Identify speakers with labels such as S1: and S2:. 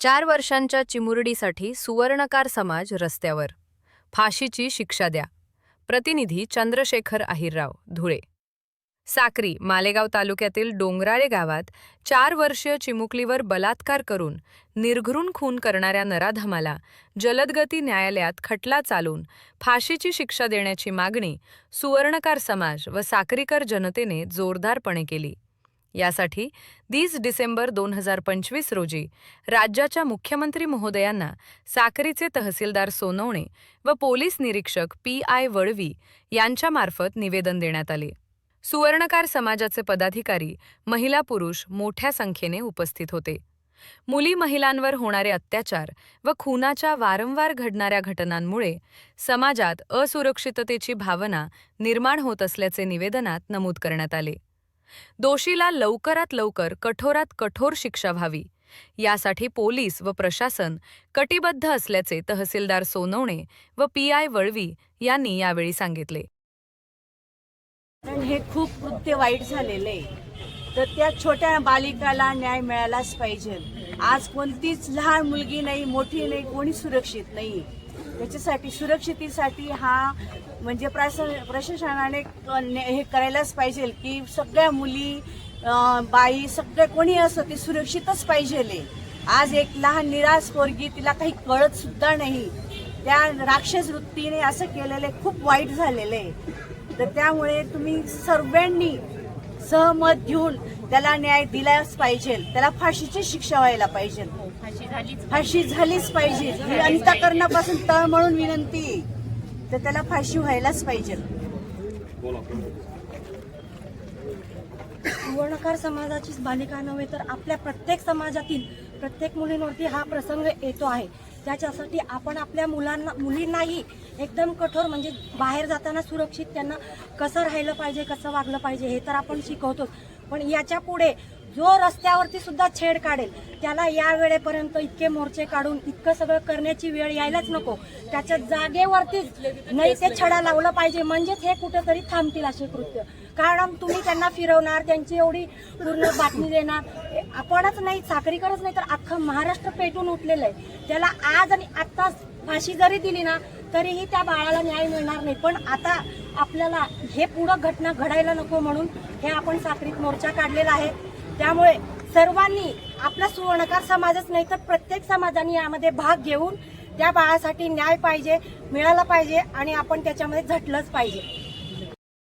S1: चार वर्षांच्या चिमुरडीसाठी सुवर्णकार समाज रस्त्यावर. फाशीची शिक्षा द्या. प्रतिनिधी चंद्रशेखर अहिरराव धुळे. साक्री मालेगाव तालुक्यातील डोंगराळे गावात चार वर्षीय चिमुकलीवर बलात्कार करून निर्घृण खून करणाऱ्या नराधमाला जलदगती न्यायालयात खटला चालून फाशीची शिक्षा देण्याची मागणी सुवर्णकार समाज व साक्रीकर जनतेने जोरदारपणे केली. यासाठी तीस डिसेंबर दोन हजार पंचवीस रोजी राज्याच्या मुख्यमंत्री महोदयांना साक्रीचे तहसीलदार सोनवणे व पोलीस निरीक्षक पी आय वळवी यांच्यामार्फत निवेदन देण्यात आले. सुवर्णकार समाजाचे पदाधिकारी महिला पुरुष मोठ्या संख्येने उपस्थित होते. मुली महिलांवर होणारे अत्याचार व खुनाच्या वारंवार घडणाऱ्या घटनांमुळे समाजात असुरक्षिततेची भावना निर्माण होत असल्याचे निवेदनात नमूद करण्यात आले. दोषीला लवकरात लवकर कठोरात कठोर शिक्षा व्हावी. यासाठी पोलीस व प्रशासन कटिबद्ध असल्याचे तहसीलदार सोनवणे व पी आय वळवी यांनी यावेळी सांगितले.
S2: कारण हे खूप कृत्य वाईट झालेले आहे. तर त्या छोट्या बालिकाला न्याय मिळालाच पाहिजे. आज कोणतीच लहान मुलगी नाही मोठी नाही कोणी सुरक्षित नाही त्याच्यासाठी सुरक्षितेसाठी हा म्हणजे प्रशा- प्रशासनाने हे करायलाच पाहिजे की सगळ्या मुली बाई सगळे कोणी असो ते सुरक्षितच पाहिजे आज एक लहान निराश पोरगी तिला काही कळत सुद्धा नाही. त्या राक्षस वृत्तीने असं केलेलं आहे खूप वाईट झालेलं. आहे तर त्यामुळे तुम्ही सर्वांनी सहमत घेऊन त्याला न्याय दिलाच पाहिजे. त्याला फाशीची शिक्षा व्हायला पाहिजे. फाशी झालीच पाहिजे. ही अंतकरणापासून तळमळून विनंती. आहे. तर त्याला फाशी व्हायलाच पाहिजे.
S3: सुवर्णकार समाजाचीच बालिका नव्हे तर आपल्या प्रत्येक समाजातील प्रत्येक मुलींवरती हा प्रसंग येतो आहे. त्याच्यासाठी आपण आपल्या मुलांना मुलींनाही एकदम कठोर म्हणजे बाहेर जाताना सुरक्षित त्यांना कसं राहिलं पाहिजे कसं वागलं पाहिजे हे तर आपण शिकवतोच. पण याच्यापुढे जो रस्त्यावरती सुद्धा छेड काढेल त्याला या वेळेपर्यंत इतके मोर्चे काढून इतकं सगळं करण्याची वेळ यायलाच नको. त्याच्या जागेवरतीच नाही ते छडा लावलं पाहिजे म्हणजेच हे कुठेतरी थांबतील असे कृत्य. कारण तुम्ही त्यांना फिरवणार त्यांची एवढी पूर्ण बातमी देणार. आपणच नाही साखरीकरच नाही तर अख्खं महाराष्ट्र पेटून उठलेलं आहे. त्याला आज आणि आत्ताच फाशी जरी दिली ना तरीही त्या बाळाला न्याय मिळणार नाही. पण आता आपल्याला हे पुढं घटना घडायला नको म्हणून हे आपण साखरीत मोर्चा काढलेला आहे. त्यामुळे सर्वांनी आपला सुवर्णकार समाजच नाही तर प्रत्येक समाजाने यामध्ये भाग घेऊन त्या बाळासाठी न्याय पाहिजे मिळाला पाहिजे आणि आपण त्याच्यामध्ये झटलंच पाहिजे.